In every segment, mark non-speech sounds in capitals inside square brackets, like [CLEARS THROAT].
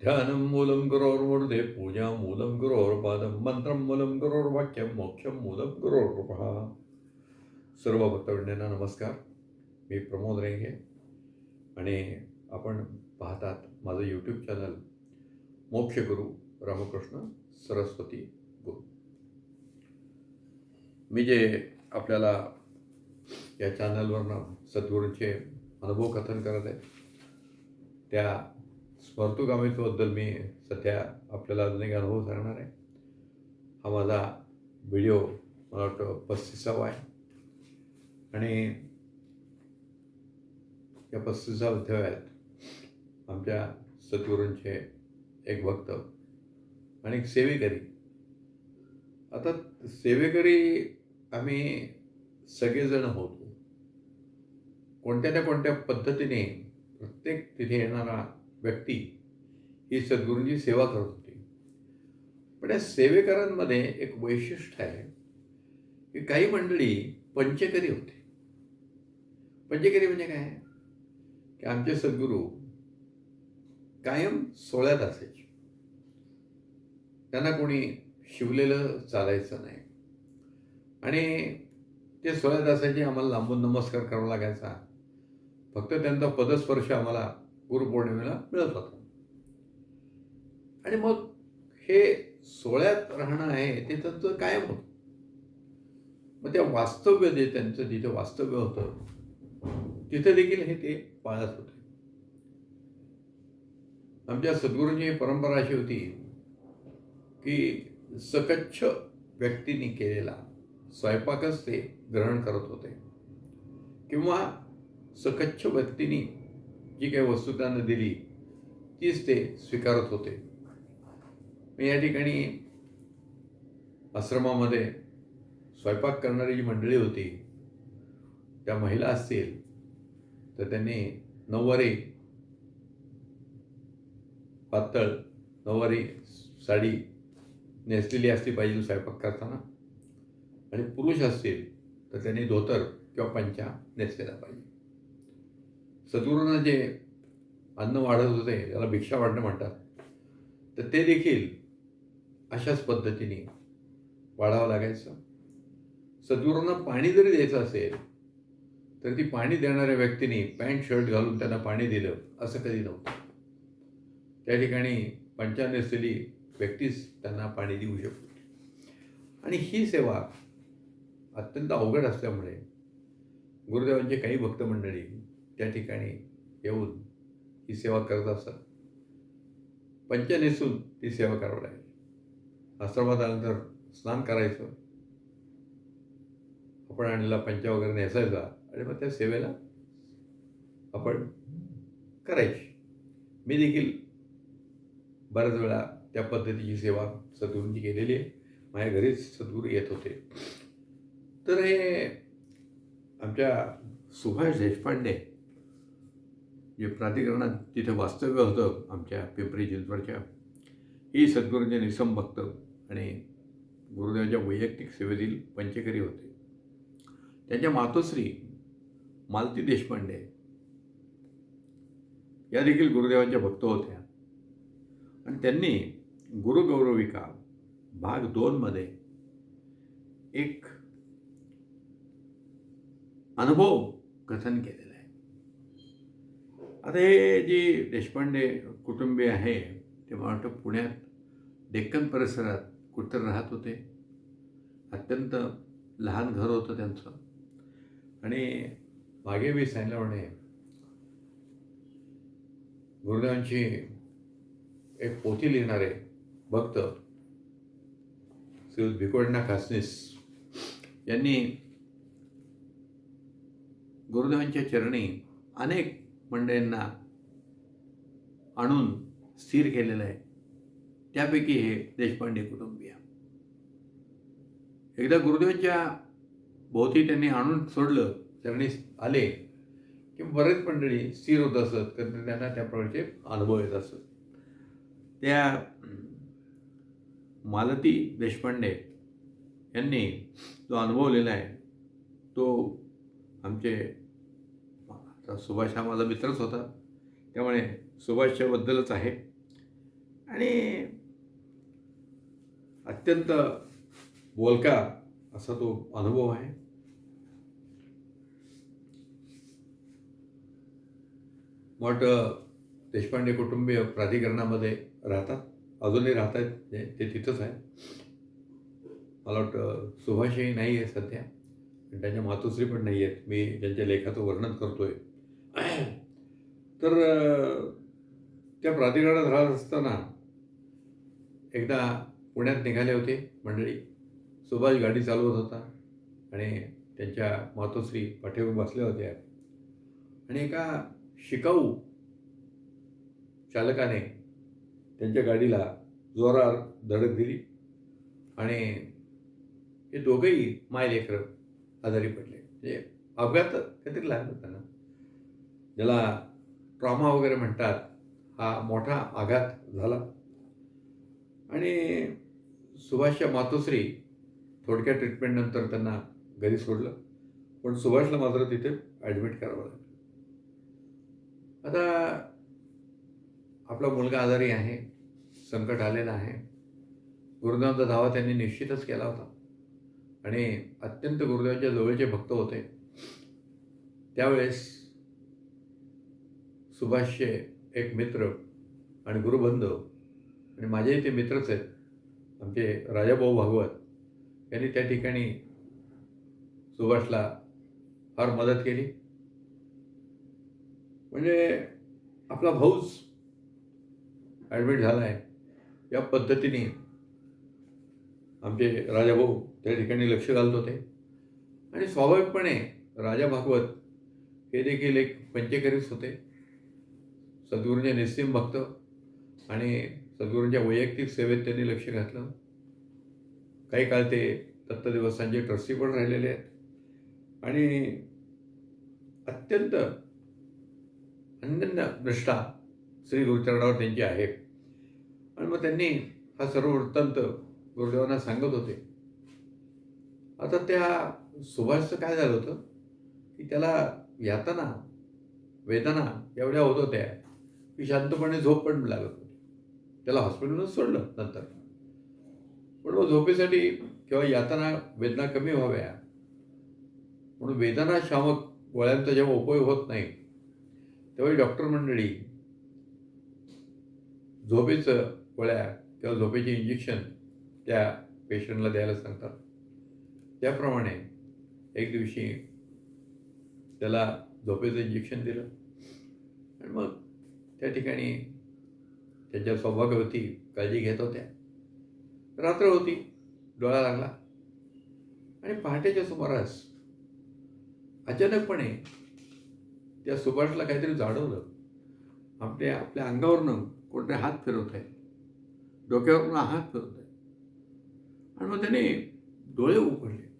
ध्यानं मूलं गुरोर्मूर्धे पूजा मूलं गुरोर्पादं मंत्रं मूलं गुरोर्वाक्यं मोक्षं मूलं गुरोर्कृपः सर्व भक्तवृंदांना नमस्कार मी प्रमोद रेंगे आणि आपण पाहतात माझं यूट्यूब चॅनल मोक्षगुरू रामकृष्ण सरस्वती गुरु मी जे आपल्याला या चॅनलवरनं सद्गुरूंचे अनुभव कथन करत आहे त्या स्मर्तुगामित्वाबद्दल मी सध्या आपल्याला अजून एक अनुभव सांगणार आहे. हा माझा व्हिडिओ मला वाटतं पस्तीसावा आहे. आणि या पस्तीसाव्या अध्यायात आमच्या सद्गुरूंचे एक भक्त आणि एक सेवेकरी. आता सेवेकरी आम्ही सगळेजण होतो. कोणत्या ना कोणत्या पद्धतीने प्रत्येक तिथे येणारा व्यक्ती ही सद्गुरूंची सेवा करत होती. पण या सेवेकरांमध्ये एक वैशिष्ट्य आहे की काही मंडळी पंचकरी होते. पंचकरी म्हणजे काय? की आमचे सद्गुरू कायम सोळ्यात असायचे. त्यांना कोणी शिवलेलं चालायचं नाही. आणि ते सोळ्यात असायचे आम्हाला लांबून नमस्कार करावा लागायचा. फक्त त्यांचा पदस्पर्श आम्हाला गुरुपौर्णिमेला मिळत होता. आणि मग हे सोहळ्यात राहणं आहे ते त्यांचं कायम होतं. मग त्या वास्तव्य जे त्यांचं जिथे वास्तव्य होतं तिथे देखील हे ते पाळत होते. आमच्या सद्गुरूंची परंपरा अशी होती की सकच्छ व्यक्तीने केलेला स्वयंपाकच ते ग्रहण करत होते. किंवा सकच्छ व्यक्तीने जी काही वस्तू त्यांना दिली तीच ते स्वीकारत होते. मी या ठिकाणी आश्रमामध्ये स्वयंपाक करणारी जी मंडळी होती त्या महिला असतील तर त्यांनी नऊवारी पातळ नऊवारी साडी नेसलेली असली पाहिजे स्वयंपाक करताना. आणि पुरुष असतील तर त्यांनी धोतर किंवा पंचा नेसलेला पाहिजे. सद्गुरूंना जे अन्न वाढत होते त्याला भिक्षा वाढणं म्हणतात. तर ते देखील अशाच पद्धतीने वाढावं लागायचं. सद्गुरूंना पाणी जरी द्यायचं असेल तर ती पाणी देणाऱ्या व्यक्तीने पॅन्ट शर्ट घालून त्यांना पाणी दिलं असं कधी नव्हतं. त्या ठिकाणी पंचा असलेली व्यक्तीच त्यांना पाणी देऊ शकते. आणि ही सेवा अत्यंत अवघड असल्यामुळे गुरुदेवांचे काही भक्त मंडळी त्या ठिकाणी येऊन ही सेवा करत असतात. पंच नेसून ती सेवा करावी लागेल आश्रमात आल्यानंतर स्नान करायचं. आपण आणलेला पंचा वगैरे नेसायचा आणि मग त्या सेवेला आपण करायची. मी देखील बऱ्याच वेळा त्या पद्धतीची सेवा सद्गुरूंची केलेली आहे. माझ्या घरीच सद्गुरू येत होते. तर हे आमच्या सुभाष देशपांडे जे प्राधिकरणात तिथे वास्तव्य होतं आमच्या पिंपरी चिंचवडच्या ही सद्गुरूंचे निसम भक्त आणि गुरुदेवांच्या वैयक्तिक सेवेतील पंचकरी होते. त्यांच्या मातोश्री मालती देशपांडे या देखील गुरुदेवांच्या भक्त होत्या. आणि त्यांनी गुरुगौरविका भाग दोनमध्ये एक अनुभव कथन केले आता हे जी देशपांडे कुटुंबीय आहे ते मला वाटतं पुण्यात डेक्कन परिसरात कुठं राहत होते? अत्यंत लहान घर होतं त्यांचं. आणि मागे मी सांगल्यामुळे गुरुदेवांची एक पोथी लिहिणारे भक्त श्री भिकोडना खासनीस. यांनी गुरुदेवांच्या चरणी अनेक मंडळींना आणून स्थिर केलेलं आहे. त्यापैकी हे देशपांडे कुटुंबीय. एकदा गुरुदेवांच्या भोवती त्यांनी आणून सोडलं त्यांनी आले की बरेच मंडळी स्थिर होत असत तर त्यांना त्या प्रकारचे अनुभव येत असत. त्या मालती देशपांडे यांनी जो अनुभवलेला आहे तो आमचे सुभाष हा माझा मित्रच होता. त्यामुळे सुभाषच्याबद्दलच आहे. आणि अत्यंत बोलका असा तो अनुभव आहे. मठ देशपांडे कुटुंबीय प्राधिकरणामध्ये राहतात. अजूनही राहत आहेत ते ते तिथंच आहे. मला वाटतं सुभाषही नाही आहे सध्या. आणि त्यांच्या मातोश्री पण नाही आहेत मी ज्यांच्या लेखाचं वर्णन करतो आहे [COUGHS] तर त्या प्राधिकरणात राहत असताना एकदा पुण्यात निघाले होते मंडळी. सुभाष गाडी चालवत होता आणि त्यांच्या मातोश्री पाठीवर बसल्या होत्या. आणि एका शिकाऊ चालकाने त्यांच्या गाडीला जोरार धडक दिली आणि हे दोघंही मायलेकर आजारी पडले. म्हणजे अपघात काहीतरी लागलं त्यांना ज्याला ट्रॉमा वगैरे म्हणतात हा मोठा आघात झाला. आणि सुभाषच्या मातोश्री थोडक्या ट्रीटमेंटनंतर त्यांना घरी सोडलं. पण सुभाषला मात्र तिथे ॲडमिट करावं लागलं. आता आपला मुलगा आजारी आहे संकट आलेलं आहे. गुरुदेवांचा धावा त्यांनी निश्चितच केला होता. आणि अत्यंत गुरुदेवाच्या जवळचे भक्त होते. त्यावेळेस सुभाषचे एक मित्र आणि गुरुबंधू आणि माझेही ते मित्रच आहेत आमचे राजाभाऊ भागवत यांनी त्या ठिकाणी सुभाषला फार मदत केली. म्हणजे आपला भाऊच ॲडमिट झाला आहे या पद्धतीने आमचे राजाभाऊ त्या ठिकाणी लक्ष घालत होते. आणि स्वाभाविकपणे राजा भागवत हे देखील एक पंचेकरीच होते. सद्गुरूंचे निस्सीम भक्त आणि सद्गुरूंच्या वैयक्तिक सेवेत त्यांनी लक्ष घातलं. काही काळ ते दत्तदिवसांचे ट्रस्टी पण राहिलेले आहेत. आणि अत्यंत अनन्य निष्ठा श्री गुरुचरणावर त्यांची आहे. आणि मग त्यांनी हा सर्व वृत्तांत गुरुदेवांना सांगत होते. आता त्या सुभाषचं काय झालं होतं? की त्याला यातना वेदना एवढ्या होत होत्या. की शांतपणे झोप पण लागत होती. त्याला हॉस्पिटलच सोडलं नंतर. पण मग झोपेसाठी किंवा यातना वेदना कमी व्हाव्या म्हणून वेदना शामक गोळ्यांचा जेव्हा उपयोग होत नाही त्यावेळी डॉक्टर मंडळी झोपेचं गोळ्या किंवा झोपेचे इंजेक्शन त्या पेशंटला द्यायला सांगतात. त्याप्रमाणे एक दिवशी त्याला झोपेचं इंजेक्शन दिलं आणि मग त्या ठिकाणी त्याच्या सौभाग्यवती काळजी घेत होत्या. रात्र होती डोळा लागला आणि पहाटेच्या सुमारास अचानकपणे त्या सुभाषला काहीतरी जाणवलं. आपल्या आपल्या अंगावरनं कोणतरी हात फिरवत आहे. डोक्यावरनं हात फिरवत आहे. आणि मग त्याने डोळे उघडले.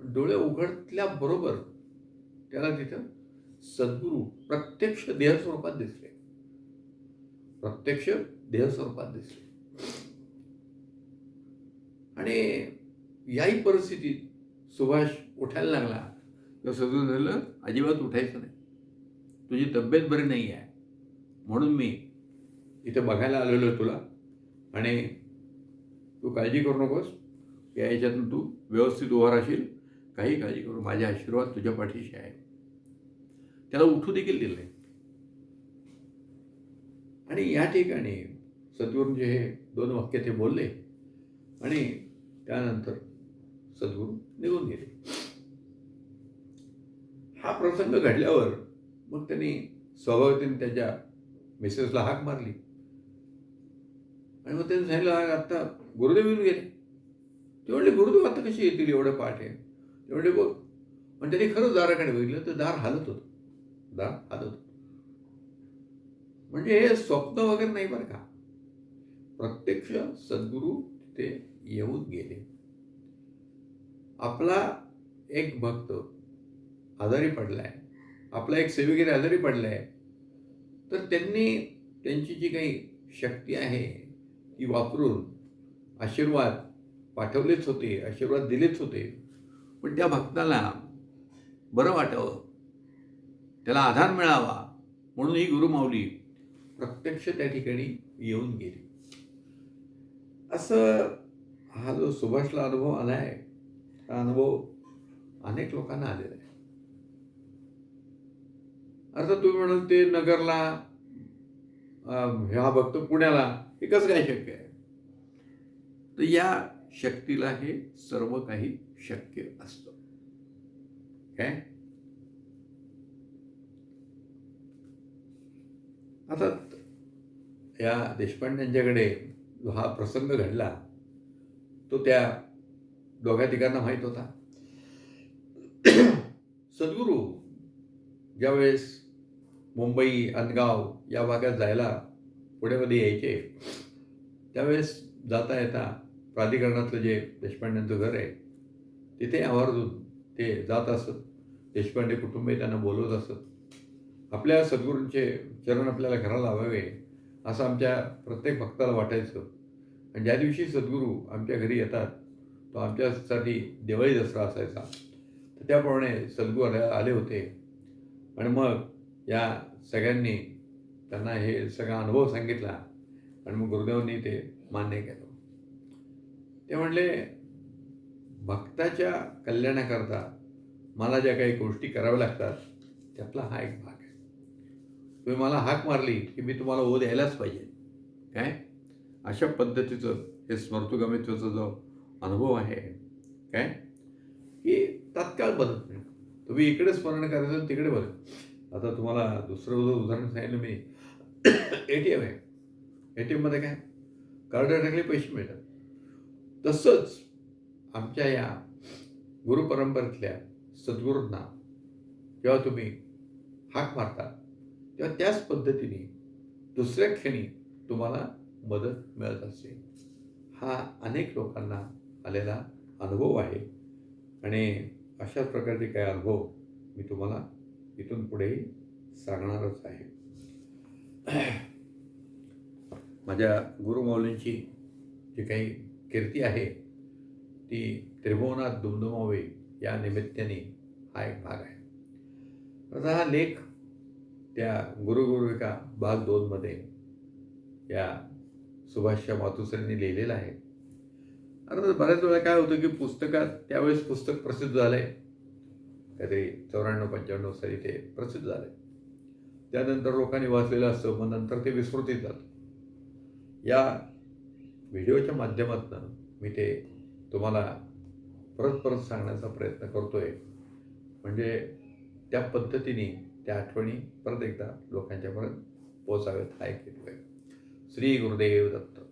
डोळे उघडल्याबरोबर त्याला तिथं सद्गुरू प्रत्यक्ष देह स्वरूपात दिसले. प्रत्यक्ष देहस्वरूपात दिसले. आणि याही परिस्थितीत सुभाष उठायला लागला. तर सगळं झालं अजिबात उठायचं नाही. तुझी तब्येत बरी नाही आहे. म्हणून मी इथे बघायला आलेलो तुला. आणि तू काळजी करू नकोस. या याच्यातून तू व्यवस्थित उभा राहशील. काही काळजी करू. माझे आशीर्वाद तुझ्या पाठीशी आहे त्याला उठू देखील दिलं नाही. आणि या ठिकाणी सद्गुरूंचे हे दोन वाक्य ते बोलले आणि त्यानंतर सद्गुरू निघून गेले. हा प्रसंग घडल्यावर मग त्यांनी स्वाभाविकतेने त्याच्या मिसेसला हाक मारली. आणि मग त्यांनी सांगितलं आत्ता गुरुदेव येऊन गेले. ते म्हणले गुरुदेव आता कशी येतील? एवढं पाठ आहे. ते म्हणले बघ पण त्यांनी खरंच दाराकडे बघितलं तर दार हालत होतं. दार हालत होतं. म्हणजे हे स्वप्न वगैरे नाही बरं का? प्रत्यक्ष सद्गुरू ते येऊन गेले. आपला एक भक्त आजारी पडलाय. आपला एक सेवेगिरी आजारी पडलाय. तर त्यांनी त्यांची जी काही शक्ती आहे ती वापरून आशीर्वाद पाठवलेच होते आशीर्वाद दिलेच होते. पण त्या भक्ताला बरं वाटावं त्याला आधार मिळावा म्हणून ही गुरुमाऊली प्रत्यक्ष त्या ठिकाणी येऊन गेली. असं हा जो सुभाषला अनुभव आला आहे हा अनुभव अनेक लोकांना आलेला आहे. अर्थात तुम्ही म्हणाल ते नगरला ह्या हा बघतो पुण्याला हे कसं काय शक्य आहे? तर या शक्तीला हे सर्व काही शक्य असतं. काय? आता या देशपांड्यांच्याकडे जो हा प्रसंग घडला तो त्या दोघ्या तिघांना माहीत होता. सद्गुरू ज्यावेळेस मुंबई अनगाव या भागात जायला पुण्यामध्ये यायचे त्यावेळेस जाता येता प्राधिकरणातलं जे देशपांड्यांचं घर आहे तिथे आवर्जून ते जात असत. देशपांडे कुटुंबीय त्यांना बोलवत असत. आपल्या सद्गुरूंचे चरण आपल्याला घराला लावावे असं आमच्या प्रत्येक भक्ताला वाटायचं. आणि ज्या दिवशी सद्गुरू आमच्या घरी येतात तो आमच्यासाठी दिवाळी दसरा असायचा. तर त्याप्रमाणे सद्गुरू आले आले होते. आणि मग या सगळ्यांनी त्यांना हे सगळा अनुभव सांगितला आणि मग गुरुदेवांनी ते मान्य केलं. ते म्हणले भक्ताच्या कल्याणाकरता मला ज्या काही गोष्टी कराव्या लागतात त्यातला हा एक भाग तुम्ही मला हाक मारली की मी तुम्हाला ओ द्यायलाच पाहिजे. काय? अशा पद्धतीचं हे स्मर्तुगमित्वाचा जो अनुभव आहे काय? की तात्काळ बदल नाही. तुम्ही इकडे स्मरण करायचं तिकडे बदल आता तुम्हाला दुसरं जर उदाहरण सांगितलं मी. ए टी एम आहे. ए टी एममध्ये काय? कार्ड टाकले पैसे मिळतात. तसंच आमच्या या गुरुपरंपरेतल्या सद्गुरूंना जेव्हा तुम्ही हाक मारता किंवा त्याच पद्धतीने दुसऱ्या क्षणी तुम्हाला मदत मिळत असते. हा अनेक लोकांना आलेला अनुभव आहे. आणि अशाच प्रकारचे काही अनुभव मी तुम्हाला इथून पुढेही सांगणारच आहे. [CLEARS THROAT] माझ्या गुरुमौलींची जी काही कीर्ती आहे ती त्रिभुवनात दुमदुमावे या निमित्ताने हा एक भाग आहे. आता हा लेख त्या गुरुगुरुविका भाग दोनमध्ये या सुभाषच्या मातुसरींनी लिहिलेलं आहे. अर्थात बऱ्याच वेळा काय होतं की पुस्तकात त्यावेळेस पुस्तक प्रसिद्ध झालं आहे काहीतरी चौऱ्याण्णव पंच्याण्णव साली ते प्रसिद्ध झालं आहे त्यानंतर लोकांनी वाचलेलं असतं मग नंतर ते विस्मृतीत जातं. या व्हिडिओच्या माध्यमातून मी ते तुम्हाला परत परत सांगण्याचा प्रयत्न करतो आहे म्हणजे त्या पद्धतीने त्या आठवणी परत एकदा लोकांच्यापर्यंत पोचाव्यात हा एक हेतू आहे. श्री गुरुदेव दत्त.